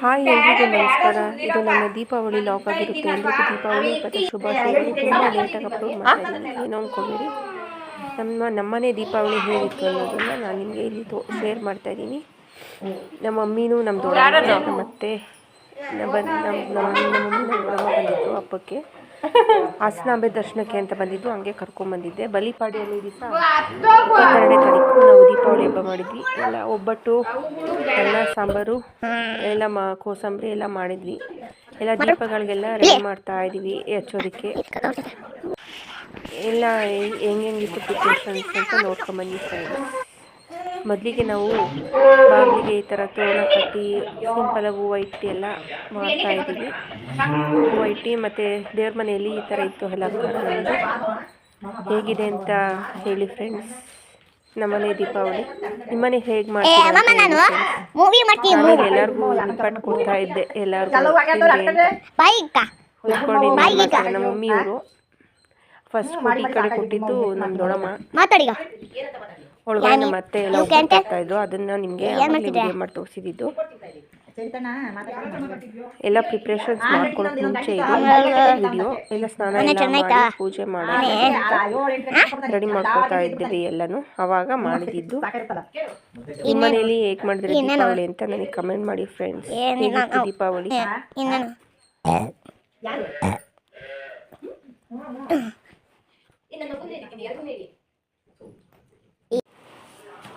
Hi ಎಲ್ರಿಗೂ ನಮಸ್ಕಾರ. ಇದು ನಮ್ಮ ದೀಪಾವಳಿ ಲಾಕ್ ಆಗಿರುತ್ತೆ. ಎಲ್ರಿಗೂ ದೀಪಾವಳಿ ಹಬ್ಬದ ಶುಭಾಶಯಗಳು ತುಂಬ ಲೇಟಾಗಿ ಅಪ್ಲೋಡ್ ಮಾಡ್ತಾ ಇದ್ದೀನಿ. ಏನೋ ಅಂದ್ಕೊಂಡಿರಿ ನಮ್ಮ, ನಮ್ಮನೆ ದೀಪಾವಳಿ ಹೇಗಿತ್ತು ಅನ್ನೋದನ್ನು ನಾನು ನಿಮಗೆ ಇಲ್ಲಿ ತೋ ಶೇರ್ ಮಾಡ್ತಾ ಇದ್ದೀನಿ. ನಮ್ಮ ಮಮ್ಮಿನೂ, ನಮ್ಮ ದೊಡ್ಡ ನಮ್ಮ ಅತ್ತೆ ನಮ್ಮ ನಮ್ಮ ನಮ್ಮ ಮಮ್ಮಿ, ನಮ್ಮ ದೊಡ್ಡಮ್ಮ ಬಂದಿದ್ದು ಹಬ್ಬಕ್ಕೆ. ಹಾಸನಾಂಬೆ ದರ್ಶನಕ್ಕೆ ಅಂತ ಬಂದಿದ್ದು, ಹಂಗೆ ಕರ್ಕೊಂಬಂದಿದ್ದೆ ಬಲಿಪಾಡಿಯಲ್ಲಿ ದಿವಸ ಎರಡನೇ ತಾರೀಕು ನಾವು ದೀಪಾವಳಿ ಹಬ್ಬ ಮಾಡಿದ್ವಿ. ಎಲ್ಲ ಒಬ್ಬಟ್ಟು ಎಲ್ಲ ಸಾಂಬಾರು, ಎಲ್ಲ ಮಾ, ಕೋಸಂಬರಿ ಎಲ್ಲ ಮಾಡಿದ್ವಿ. ಎಲ್ಲ ದೀಪಗಳಿಗೆಲ್ಲ ರೆಡಿ ಮಾಡ್ತಾ ಇದ್ದೀವಿ ಹಚ್ಚೋದಕ್ಕೆ. ಎಲ್ಲ ಹೆಂಗ್- ಹೆಂಗ್ ಹೆಂಗಿತ್ತು ಪ್ರಿಪ್ರೇಷನ್ಸ್ ಅಂತ ಫ್ರೆಂಡ್ಸ್ ಮೊದಲಿಗೆ ನಾವು ಈ ಥರ ತೋರಣ ಕಟ್ಟಿ ಸಿಂಪಲ್ ಹೂವು ಇಟ್ಟು ಎಲ್ಲ ಮಾಡ್ತಾ ಇದ್ದೀವಿ. ಹೂವು ಇಟ್ಟು ಮತ್ತು ದೇವ್ರ ಮನೆಯಲ್ಲಿ ಈ ಥರ ಇತ್ತು ಅಲಂಕಾರ ಹೇಗಿದೆ ಅಂತ ಹೇಳಿ ಫ್ರೆಂಡ್ಸ್ ನಮ್ಮನೆ ದೀಪಾವಳಿ. ನಿಮ್ಮನೆ ಹೇಗೆ ಮಾಡ್ತೀವಿ ಎಲ್ಲರಿಗೂ ಪಟ್ಟು ಕೊಡ್ತಾ ಇದ್ದೆ. ಎಲ್ಲರಿಗೂ ಕುತ್ಕೊಂಡಿದ್ದೀನಿ ನಮ್ಮ ಮಮ್ಮಿಯವರು ಫಸ್ಟ್ ಕೊಟ್ಟು ಈ ಕಡೆ ಕೊಟ್ಟಿದ್ದು ನಮ್ಮ ದೊಡ್ಡಮ್ಮ. ಮಾತಾಡಿಗ. ಒಳಗಡೆ ನಮ್ಮ ಅತ್ತೆ ಎಲ್ಲ ಇದ್ರು ಅದನ್ನ ನಿಮಗೆ ವಿಡಿಯೋ ಮಾಡಿ ತೋರಿಸಿದ್ದು ಎಲ್ಲ ಪ್ರಿಪ್ರೇಷನ್ಸ್ ಮಾಡ್ಕೊಳಕ್ ಮುಂಚೆ ಇದು ವಿಡಿಯೋ ಎಲ್ಲ ಸ್ನಾನ ಎಲ್ಲ ಮಾಡಿ ಪೂಜೆ ಮಾಡಿ ರೆಡಿ ಮಾಡ್ಕೊತಾ ಇದ್ದೀವಿ ಎಲ್ಲನೂ. ಅವಾಗ ಮಾಡಿದ್ದು ನಿಮ್ಮ ಮನೆಯಲ್ಲಿ ಹೇಗೆ ಮಾಡಿದ್ರಿ ದೀಪಾವಳಿ ಅಂತ ನನಗೆ ಕಮೆಂಟ್ ಮಾಡಿ ಫ್ರೆಂಡ್ಸ್ ಹೇಗಿತ್ತು ದೀಪಾವಳಿ? ಇನ್ನೇನು?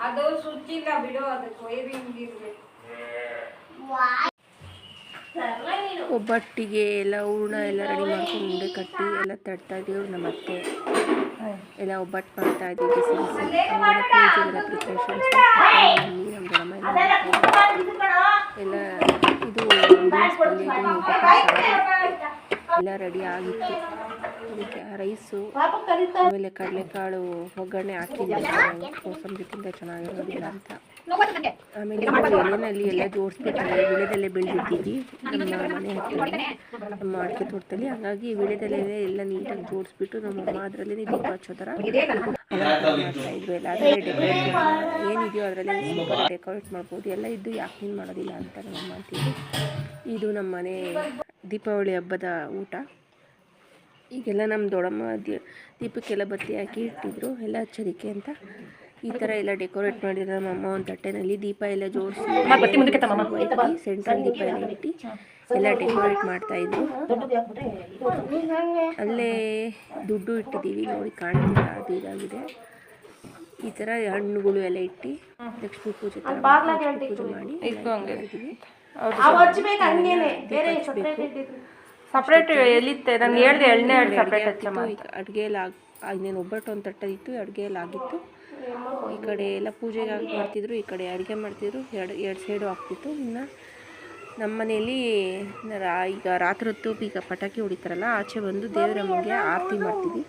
ಅದು ಸುಚ್ಚಿಲ್ಲ ಬಿಡು ಅದಕ್ಕೆ ವೈರಿಂಗ್ ಇರ್ಬೇಕು. ಒಬ್ಬಟ್ಟಿಗೆ ಎಲ್ಲ ಹೂರ್ಣ ಎಲ್ಲ ರೆಡಿ ಮಾಡ್ಕೊಂಡು ಮುಂದೆ ಕಟ್ಟಿ ಎಲ್ಲ ತಡ್ತಾ ಇದ್ದೀವಿ ನಮ್ಮ ಅತ್ತೆ ಎಲ್ಲ ಒಬ್ಬಟ್ಟು ಮಾಡ್ತಾ ಇದ್ದೀವಿ ಬಿಸಿ ಬಿಸಿ. ಪೂಜೆಗೆಲ್ಲ ಪ್ರಿಪ್ರೇಷನ್ಸ್ ನಮ್ಮ ಎಲ್ಲ ಇದು ಎಲ್ಲ ರೆಡಿ ಆಗಿತ್ತು. ರೈಸು ಆಮೇಲೆ ಕಡಲೆಕಾಳು ಒಗ್ಗರಣೆ ಹಾಕಿದ್ದೆ ಕೋಸಂಬರಿ ತಿಂದ ಚೆನ್ನಾಗಿರೋದಿಲ್ಲ ಅಂತ. ಆಮೇಲೆ ನಾವು ಎಲೆನಲ್ಲಿ ಎಲ್ಲ ಜೋಡಿಸ್ಬಿಟ್ಟು ವಿಳೆದೆಲೆ ಬೆಳೆದಿದ್ದೀವಿ. ನಮ್ಮ ಮನೆ ಹತ್ರ ನಮ್ಮ ಅಡಿಕೆ ತೋಟದಲ್ಲಿ. ಹಾಗಾಗಿ ವಿಳೆದಲ್ಲೇ ಎಲ್ಲ ನೀಟಾಗಿ ಜೋಡಿಸ್ಬಿಟ್ಟು ನಮ್ಮಮ್ಮ ಅದರಲ್ಲೇ ದೀಪ ಹಚ್ಚೋ ಥರ ಮಾಡ್ತಾ ಇದ್ರು ಎಲ್ಲ ಅದರಲ್ಲೇ ಡೆಕೋರೇಟ್ ಏನಿದೆಯೋ ಅದರಲ್ಲಿ ಸೂಪರ್ ಡೆಕೋರೇಟ್ ಮಾಡ್ಬೋದು. ಎಲ್ಲ ಇದ್ದು ಯಾಕೆ ನೀನು ಮಾಡೋದಿಲ್ಲ ಅಂತ ನಮ್ಮ ಅಂತಿದ್ರು. ಇದು ನಮ್ಮ ಮನೆ ದೀಪಾವಳಿ ಹಬ್ಬದ ಊಟ. ಈಗೆಲ್ಲ ನಮ್ಮ ದೊಡ್ಡಮ್ಮ ದೀಪಕ್ಕೆಲ್ಲ ಬತ್ತಿ ಹಾಕಿ ಇಟ್ಟಿದ್ರು. ಎಲ್ಲ ಚರಿಕೆ ಅಂತ. ಈ ಥರ ಎಲ್ಲ ಡೆಕೋರೇಟ್ ಮಾಡಿದ್ರು ನಮ್ಮ ಅಮ್ಮ ಒಂದು ತಟ್ಟೆನಲ್ಲಿ ದೀಪ ಎಲ್ಲ ಜೋಡಿಸಿ ಸೆಂಟ್ರಲ್ ದೀಪ ಎಲ್ಲ ಇಟ್ಟು ಎಲ್ಲ ಡೆಕೋರೇಟ್ ಮಾಡ್ತಾ ಇದ್ರು. ಅಲ್ಲೇ ದುಡ್ಡು ಇಟ್ಟಿದ್ದೀವಿ. ನೋಡಿ ಕಾಣ್ತಿಲ್ಲ ಅದು ಇದಾಗಿದೆ. ಈ ಥರ ಹಣ್ಣುಗಳು ಎಲ್ಲ ಇಟ್ಟು ಲಕ್ಷ್ಮೀ ಪೂಜೆ ಥರ ಪೂಜೆ ಮಾಡಿ ಇದ್ದೀವಿ. ಸಪ್ರೇಟ್ ಎಲ್ಲಿತ್ತೆ? ನಾನು ಹೇಳ್ದೆ ಎಣ್ಣೆ ಸಪ್ರೇಟ್ ಹಚ್ಚಮ್ಮ ಅಡುಗೆಯಲ್ಲಿ ಎಲ್ಲ ಇನ್ನೇನು ಒಬ್ಬಟ್ಟು ಒಂದು ತಟ್ಟದಿತ್ತು ಅಡುಗೆಯಲ್ಲಿ ಆಗಿತ್ತು. ಈ ಕಡೆ ಎಲ್ಲ ಪೂಜೆಗೆ ಆಗಿ ಮಾಡ್ತಿದ್ರು ಈ ಕಡೆ ಅಡುಗೆ ಮಾಡ್ತಿದ್ರು ಎರಡು ಎರಡು ಸೈಡು ಆಗ್ತಿತ್ತು. ಇನ್ನು ನಮ್ಮ ಮನೆಯಲ್ಲಿ ರಾ ಈಗ ರಾತ್ರಿ ಹೊತ್ತು ಈಗ ಪಟಾಕಿ ಹೊಡಿತಾರಲ್ಲ ಆಚೆ ಬಂದು ದೇವರಮ್ಮನಿಗೆ ಆರತಿ ಮಾಡ್ತೀವಿ.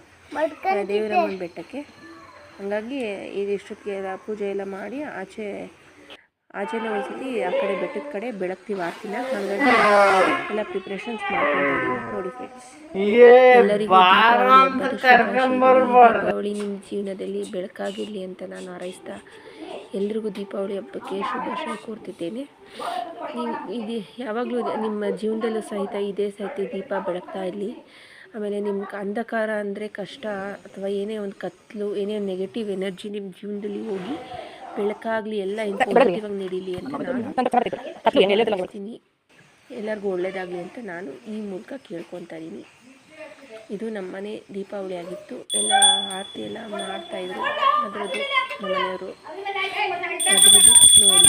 ದೇವರಮ್ಮನ ಬೆಟ್ಟಕ್ಕೆ. ಹಂಗಾಗಿ ಇದು ಇಷ್ಟೊತ್ತಿಗೆ ಎಲ್ಲ ಪೂಜೆ ಎಲ್ಲ ಮಾಡಿ ಆಚೆ ಆಚೆನೇ ಒಂದ್ಸತಿ ಆ ಕಡೆ ಬೆಟ್ಟದ ಕಡೆ ಬೆಳಗ್ತೀವಿ ಆರ್ತಿನ ಹಾಗಾಗಿ ಎಲ್ಲ ಪ್ರಿಪ್ರೇಷನ್ಸ್ ಮಾಡ್ಕೊಂಡಿದ್ದೀವಿ ನೋಡಿ ಫ್ರೆಂಡ್ಸ್ ದೀಪಾವಳಿ ನಿಮ್ಮ ಜೀವನದಲ್ಲಿ ಬೆಳಕಾಗಿರಲಿ ಅಂತ ನಾನು ಹಾರೈಸ್ತಾ ಎಲ್ರಿಗೂ ದೀಪಾವಳಿ ಹಬ್ಬಕ್ಕೆ ಶುಭಾಶಯ ಕೋರ್ತಿದ್ದೇನೆ. ನೀವು ಇದು ಯಾವಾಗಲೂ ನಿಮ್ಮ ಜೀವನದಲ್ಲೂ ಸಹಿತ ಇದೇ ಸಹಿತ ದೀಪ ಬೆಳಗ್ತಾ ಇರಲಿ. ಆಮೇಲೆ ನಿಮ್ಮ ಅಂಧಕಾರ ಅಂದರೆ ಕಷ್ಟ ಅಥವಾ ಏನೇ ಒಂದು ಕತ್ಲು ಏನೇ ಒಂದು ನೆಗೆಟಿವ್ ಎನರ್ಜಿ ನಿಮ್ಮ ಜೀವನದಲ್ಲಿ ಹೋಗಿ ಬೆಳಕಾಗಲಿ ಎಲ್ಲ ನಡೀಲಿ ಅಂತ ನಾನು ಹೇಳ್ತೀನಿ. ಎಲ್ಲರಿಗೂ ಒಳ್ಳೇದಾಗ್ಲಿ ಅಂತ ನಾನು ಈ ಮೂಲಕ ಕೇಳ್ಕೊತಾ ಇದ್ದೀನಿ. ಇದು ನಮ್ಮ ಮನೆ ದೀಪಾವಳಿ ಆಗಿತ್ತು. ಎಲ್ಲ ಆರತಿ ಎಲ್ಲ ಮಾಡ್ತಾಯಿದ್ರು ಅದರದ್ದು ಮನೆಯವರು. ಅದರದ್ದು ನೋಡಿ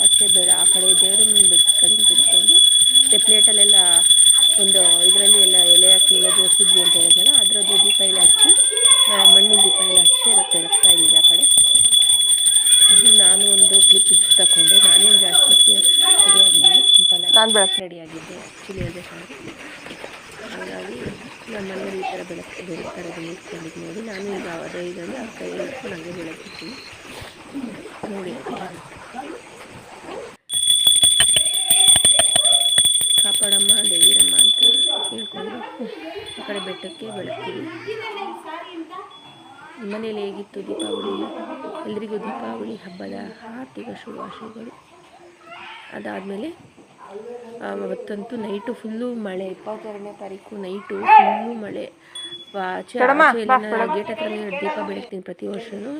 ಆಚೆ ಬೇಡ ಆ ಕಡೆ ದೇವರ ಮುಂದೆ ಕಡೆ ತಿಳ್ಕೊಂಡು ಪ್ಲೇಟಲ್ಲೆಲ್ಲ ಒಂದು ಇದರಲ್ಲಿ ಎಲ್ಲ ಎಲೆ ಹಾಕಿ ಎಲ್ಲ ಜೋಡಿಸಿದ್ವಿ ಅಂತ ಹೇಳಿದ್ನಲ್ಲ ಅದರದ್ದು ದೀಪ ಎಲ್ಲ ಹಚ್ಚಿ ಆ, ಮಣ್ಣಿನ ದೀಪ ಎಲ್ಲ ಹಚ್ಚಿ ಅದಕ್ಕೆ ಬೆಳಗ್ತಾ ಇದ್ದೀವಿ ಆ ಕಡೆ ಇದು ನಾನು ಒಂದು ಕ್ಲಿಪ್ ಇಟ್ಟು ತಗೊಂಡೆ ನಾನೇನು ಜಾಸ್ತಿ ರೆಡಿ ಆಗಿದ್ದೀನಿ ಸಿಂಪಲ್ ನಾನು ಬೆಳಕು ರೆಡಿ ಆಗಿದ್ದೆ ಆ್ಯಕ್ಚುಲಿ ಹೇಳಿದೆ ಹಾಗಾಗಿ ನಮ್ಮ ಮನೆಯಲ್ಲಿ ಈ ಥರ ಬೆಳಕು ಬೆಳಗ್ತಾರೆ ಇಟ್ಕೊಂಡಿದ್ದು ನೋಡಿ. ನಾನು ಈಗ ಅದೇ ಇದನ್ನು ಕೈ ಇಟ್ಕೊಂಡು ನನಗೆ ಬೆಳಗ್ತೀನಿ ನೋಡಿ. ಕಾಪಾಡಮ್ಮ, ದೇವಿರಮ್ಮ ಅಂತ ಕೇಳ್ಕೊಂಡು ಆ ಕಡೆ ಬೆಟ್ಟಕ್ಕೆ ಬೆಳಗ್ತೀವಿ ಮನೇಲಿ ಹೇಗಿತ್ತು ದೀಪಾವಳಿ? ಎಲ್ರಿಗೂ ದೀಪಾವಳಿ ಹಬ್ಬದ ಆರ್ಥಿಕ ಶುಭಾಶಯಗಳು. ಅದಾದಮೇಲೆ ಅವತ್ತಂತೂ ನೈಟು ಫುಲ್ಲು ಮಳೆ. ಇಪ್ಪತ್ತೆರಡನೇ ತಾರೀಕು ನೈಟು ಫುಲ್ಲು ಮಳೆ. ಆಚೆ ಎಲ್ಲ ಗೇಟ್ ಹತ್ರ ದೀಪ ಬೆಳಗ್ತೀನಿ ಪ್ರತಿ ವರ್ಷನು.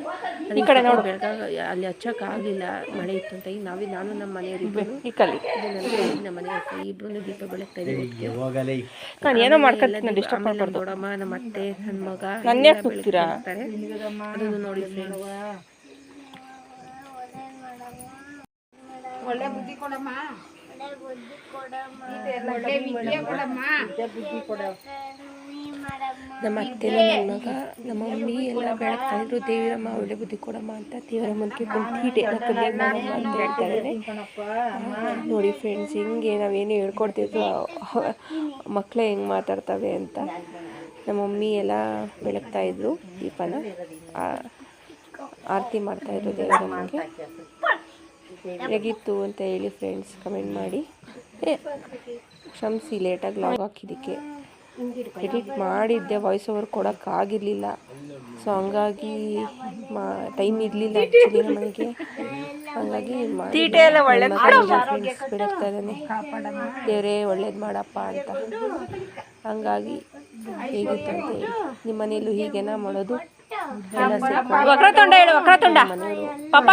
ಈ ಕಡೆ ನೋಡಿ. ಬೆಳಗಾಗ ಅಲ್ಲಿ ಆಗಿಲ್ಲ ಮಳೆ ಇತ್ತು ಅಂತ. ಈಗ ನಾವೇ ನಾನು ನಮ್ಮ ಮನೆಯವರಿಬ್ಬರು ಈ ನಮ್ಮ ಮನೆ ಇಬ್ಬರು ದೀಪ ಬೆಳಗ್ತಾ ಇದ್ದೀವಿ. ನಾನು ಏನೋ ಡಿಸ್ಟರ್ಬ್ ಆಮೇಲೆ ಮಾಡ್ಬಾರ್ದು ದೊಡ್ಡಮ್ಮ ನಮ್ಮ ಅತ್ತೆ ನನ್ನ ಮಗ ನನ್ನ ಯಾಕೆ ಒಳ್ಳೆ. ಅದನ್ನು ನೋಡಿ ಫ್ರೆಂಡ್ಸ್ ನಮ್ಮ ಅತ್ತೆ ನಮ್ಮ ಮಗ, ನಮ್ಮ ಮಮ್ಮಿ ಎಲ್ಲ ಬೆಳಗ್ತಾ ಇದ್ರು ದೇವಿರಮ್ಮ ಒಳ್ಳೆ ಬುದ್ಧಿ ಕೊಡಮ್ಮ ಅಂತ ದೇವರಮ್ಮನಿಗೆ ಬಂದು ಎಲ್ಲ ಅಂತ ಹೇಳ್ತಾ ಇದ್ದಾರೆ ನೋಡಿ ಫ್ರೆಂಡ್ಸ್ ಹಿಂಗೆ ನಾವೇನು ಹೇಳ್ಕೊಡ್ತಿದ್ವು ಮಕ್ಕಳೇ ಹೆಂಗೆ ಮಾತಾಡ್ತವೆ ಅಂತ. ನಮ್ಮ ಮಮ್ಮಿ ಎಲ್ಲ ಬೆಳಗ್ತಾ ಇದ್ರು ದೀಪನ. ಆರತಿ ಮಾಡ್ತಾಯಿದ್ರು ದೇವರಮ್ಮನಿಗೆ ಹೇಗಿತ್ತು ಅಂತ ಹೇಳಿ ಫ್ರೆಂಡ್ಸ್ ಕಮೆಂಟ್ ಮಾಡಿ. ಏ ಕ್ಷಮಿಸಿ ಲೇಟಾಗಿ ಲಾಗ್ ಹಾಕಿದ್ದಕ್ಕೆ. ಎಡಿಟ್ ಮಾಡಿದ್ದೆ ವಾಯ್ಸ್ ಓವರ್ ಕೊಡೋಕ್ಕಾಗಿರಲಿಲ್ಲ ಸೊ ಹಂಗಾಗಿ ಮಾ ಟೈಮ್ ಇರಲಿಲ್ಲ ಆ್ಯಕ್ಚುಲಿ ನಮಗೆ ಹಂಗಾಗಿ ಫ್ರೆಂಡ್ಸ್ ಬಿಡುತ್ತಾ ಇದ್ದಾನೆ. ದೇವರೇ ಒಳ್ಳೇದು ಮಾಡಪ್ಪ ಅಂತ. ಹಂಗಾಗಿ ಹೇಗಿತ್ತು ಅಂತ ಹೇಳಿ. ನಿಮ್ಮ ಮನೆಯಲ್ಲೂ ಹೀಗೇನಾ ಮಾಡೋದು? ವಕ್ರತುಂಡ ಹೇಳು ವಕ್ರತುಂಡ. ಪಾಪ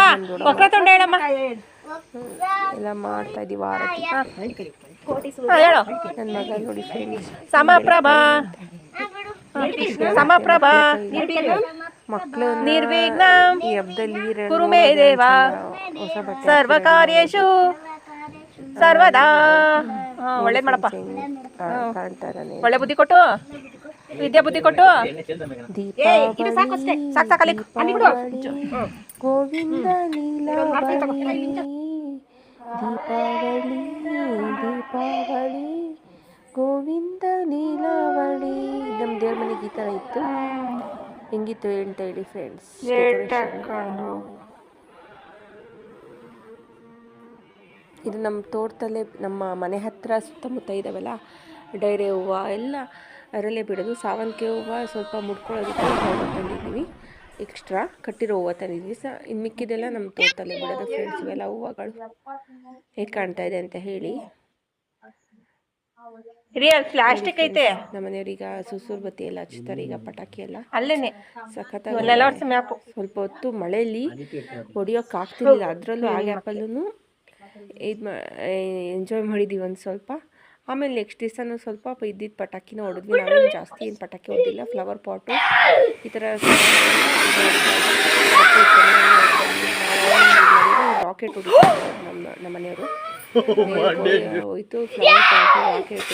ವಕ್ರತುಂಡ ಹೇಳಮ್ಮ. ಎಲ್ಲ ಮಾಡ್ತಾ ಇದೀವಿ ಆರತಿ ಹೇಳು. ನನ್ನ ಮಗ ನೋಡಿ ಸಮಪ್ರಭಾ. ಸಮಪ್ರಭಾ. ಮಕ್ಕಳು ನಿರ್ವಿಘ್ನ. ಈ ಹಬ್ಬದಲ್ಲಿ ಕುರುಮೇ ದೇವ. ಸರ್ವ ಕಾರ್ಯೇಶು ಸರ್ವದಾ ಒಳ್ಳೇದ್ ಮಾಡಪ್ಪ. ಒಳ್ಳೆ ಬುದ್ಧಿ ಕೊಟ್ಟು. ವಿದ್ಯಾ ಬುದ್ಧಿ ಕೊಟ್ಟು? ಗೋವಿಂದ ನೀಲಾವಳಿ ದೀಪಾವಳಿ ದೀಪಾವಳಿ ಗೋವಿಂದ ನೀಲಾವಳಿ. ನಮ್ಮ ದೇವ್ರ ಮನೆಗೆ ಈ ಥರ ಇತ್ತು. ಹೆಂಗಿತ್ತು ಅಂತ ಹೇಳಿ ಫ್ರೆಂಡ್ಸ್ ಇದು ನಮ್ಮ ತೋಟದಲ್ಲೇ ನಮ್ಮ ಮನೆ ಹತ್ರ ಸುತ್ತಮುತ್ತ ಇದ್ದಾವಲ್ಲ ಡೈರೆ ಹೂವು ಎಲ್ಲ ಅದರಲ್ಲೇ ಬಿಡೋದು. ಸಾವಂತಿಗೆ ಹೂವು ಸ್ವಲ್ಪ ಮುಡ್ಕೊಳ್ಳೋದಕ್ಕೆ ಹೂವು ತಂದಿದ್ದೀವಿ. ಎಕ್ಸ್ಟ್ರಾ ಕಟ್ಟಿರೋ ಹೂವು ತಂದಿದ್ದೀವಿ. ಸ ಇನ್ನು ಮಿಕ್ಕಿದೆಲ್ಲ ನಮ್ಮ ತೋಟದಲ್ಲಿ ಬಿಡೋದು ಫ್ರೆಂಡ್ಸ್ ಇವೆಲ್ಲ ಹೂವುಗಳು. ಹೇಗೆ ಕಾಣ್ತಾ ಇದೆ ಅಂತ ಹೇಳಿ. ಪ್ಲಾಸ್ಟಿಕ್ ಐತೆ. ನಮ್ಮ ಸುಸೂರ್ ಬತ್ತಿ ಎಲ್ಲ ಹಚ್ತಾರೆ ಈಗ ಪಟಾಕಿ ಎಲ್ಲ. ಅಲ್ಲೇನೆ. ಸಖತ್ ಸ್ವಲ್ಪ ಹೊತ್ತು ಮಳೆಯಲ್ಲಿ ಹೊಡಿಯೋಕೆ ಆಗ್ತಿರ್ಲಿಲ್ಲ. ಅದರಲ್ಲೂ ಆ ಗ್ಯಾಪಲ್ಲೂ ಇದು ಮಾ ಎಂಜಾಯ್ ಮಾಡಿದ್ದೀವಿ ಒಂದು ಸ್ವಲ್ಪ. ಆಮೇಲೆ ನೆಕ್ಸ್ಟ್ ದಿವಸನೂ ಸ್ವಲ್ಪ ಇದ್ದಿದ್ದು ಪಟಾಕಿನ ಹೊಡೆದ್ವಿ. ನಾವೇನು ಜಾಸ್ತಿ ಏನು ಪಟಾಕಿ ಹೊಡೆದಿಲ್ಲ. ಫ್ಲವರ್ ಪಾಟು ಈ ಥರ ರಾಕೆಟ್ ಹೊಡಿತಾರೆ ನಮ್ಮ ನಮ್ಮ ಮನೆಯವರು. ಹೋಯ್ತು ಫ್ಲವರ್ ಪಾಟು ರಾಕೆಟ್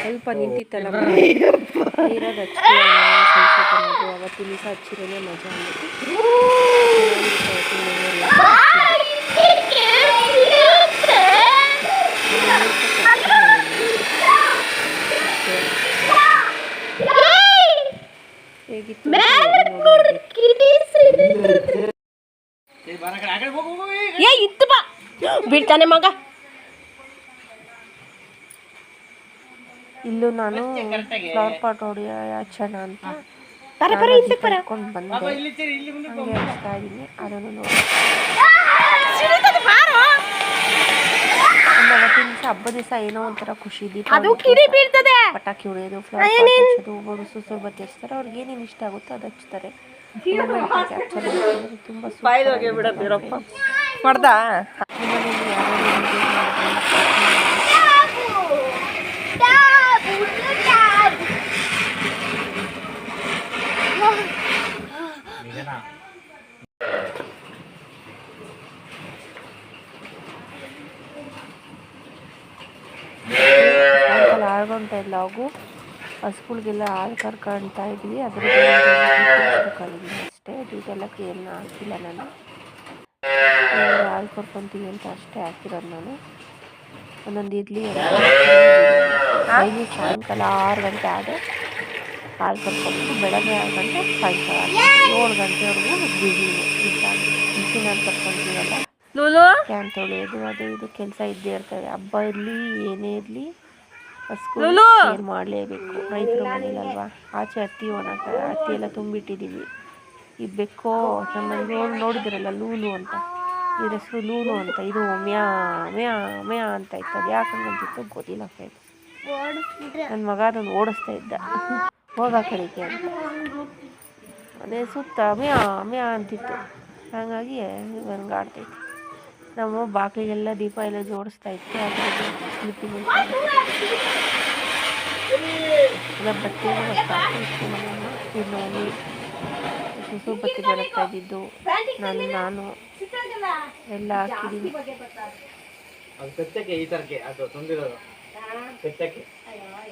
ಸ್ವಲ್ಪ ನಿಂತಿತ್ತಲ್ಲ ನೀರಾಗ ಹಚ್ಕೊಳ್ಳೋಣ ಸ್ವಲ್ಪ ಚೆನ್ನಾಗಿ ಅವತ್ತು ದಿವಸ ಹಚ್ಚಿರೋದೇ ಮಜಾ ಅಂದ್ಬಿಟ್ಟು ಬೀಳ್ತಾನೆ ಮಗ? ಇಲ್ಲೂ ನಾನು ಫ್ಲವರ್ ಪಾಟ್ ಹೊಡಿಯ ಯಾಚನ ಅಂತ. ಬರ ಬಂದೆ. ಹಂಗೆ ಹಚ್ತಾ ಇದ್ದೀನಿ. ಅದನ್ನು ನೋಡಿ. ಒಂದು ದಿವಸ ಹಬ್ಬದ ದಿವಸ ಏನೋ ಒಂಥರ ಖುಷಿ ದೀಪ ಅದು ಕಿಡಿ ಬೀಳ್ತದೆ. ಪಟಾಕಿ ಹೊಡೆಯೋದು ಫ್ಲವರ್ ಪಾಟ್ ಹಚ್ಚೋದು ಒಬ್ಬರು ಸುಸೂರು ಬತ್ತಿ ಹಚ್ತಾರೆ. ಅವ್ರಿಗೆ ಏನೇನು ಇಷ್ಟ ಆಗುತ್ತೋ ಅದು ಹಚ್ತಾರೆ. ತುಂಬಾ ಮಾಡ್ದಾ? ಆರು ಗಂಟೆ ಲಾಗು ಹಸ್ಗಳಿಗೆಲ್ಲ ಹಾಲು ಕರ್ಕೊಳ್ತಾ ಇದ್ವಿ. ಅದ್ರ ಅಷ್ಟೇ. ಇದೆಲ್ಲ ಏನು ಹಾಕಿಲ್ಲ ನಾನು. ಹಾಲು ಕರ್ಕೊತೀವಿ ಅಂತ ಅಷ್ಟೇ ಹಾಕಿರೋದು ನಾನು. ಒಂದೊಂದು ಇಡ್ಲಿ ಡೈಲಿ ಸಾಯಂಕಾಲ ಆರು ಗಂಟೆ ಆದರೆ ಹಾಲು ಕರ್ಕೊಂಡು ಬೆಳಗ್ಗೆ ಆರು ಗಂಟೆ ಸಾಯಂಕಾಲ ಏಳು ಗಂಟೆವರೆಗೂ ಬಿಸಿ ಬಿಸಿನ ಕರ್ಕೊಂತೀವಲ್ಲ ಲೂಲು? ಕ್ಯಾನ್ ತೊಳೆಯೋದು ಅದು ಇದು ಕೆಲಸ ಇದ್ದೇ ಇರ್ತವೆ ಹಬ್ಬ ಇರಲಿ ಏನೇ ಇರಲಿ ಸ್ಕೂಲ್ ಮಾಡಲೇಬೇಕು? ರೈತರು ಮನೇಲಲ್ವಾ ಆಚೆ ಹತ್ತಿ ಒಣ ಹತ್ತಿ ಎಲ್ಲ ತುಂಬಿಟ್ಟಿದ್ದೀವಿ ಈ ಬೆಕ್ಕು ನೋಡಿ ನೋಡಿದ್ರಲ್ಲ, ಲೂಲು ಅಂತ. ಇದ್ರ ಹೆಸರು ಲೂಲು ಅಂತ. ಇದು ಮ್ಯಾ ಮ್ಯಾ ಮ್ಯಾ ಅಂತ ಇತ್ತು ಅದು ಯಾಕೆ ಹಂಗಂತಿತ್ತು ಗೊತ್ತಿಲ್ಲ ಫ್ರೆಂಡ್ ನನ್ನ ಮಗ ಅದನ್ನು ಓಡಿಸ್ತಾ ಇದ್ದ. ಹೋಗ ಕಡೆಗೆ ಅಂತ. ಅದೇ ಸುತ್ತ ಮ್ಯಾ ಮ್ಯಾ ಅಂತಿತ್ತು. ಹಾಗಾಗಿ ನನಗೆ ಆಡ್ತೈತೆ ನಮ್ಮ ಬಾಗಿಲಿಗೆಲ್ಲ ದೀಪ ಎಲ್ಲ ಜೋಡಿಸ್ತಾ ಇತ್ತು. ಅದರಲ್ಲಿ ಎಲ್ಲ ಬಟ್ಟೆ ಇತ್ತು. ಅಲ್ಲಿ ಸುಸು ಬತ್ತಿ ಬೆಳಗ್ತಾ ಇದ್ದಿದ್ದು. ನಾನು ನಾನು ಎಲ್ಲ ಹಾಕಿದ್ದೀನಿ.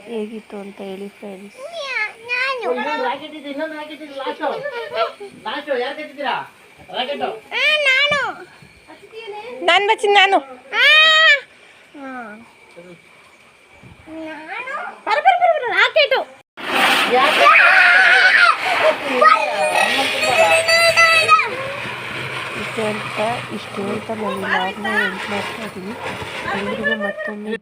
ಹೇಗಿತ್ತು ಅಂತ ಹೇಳಿ ಫ್ರೆಂಡ್ಸ್ ನಾನು. ನಾನು ಬಚ್ಚಿನ ನಾನು. ಬರ ಬರ ಬರ ರಾಕೆಟು ಇಷ್ಟೇ ಅಂತ ಇಷ್ಟು ನಾನು ಲಾಗ್ನ ಎಂಟು ಮಾಡ್ತಾ ಇದ್ದೀನಿ ಎಲ್ರಿಗೂ ಮತ್ತೊಮ್ಮೆ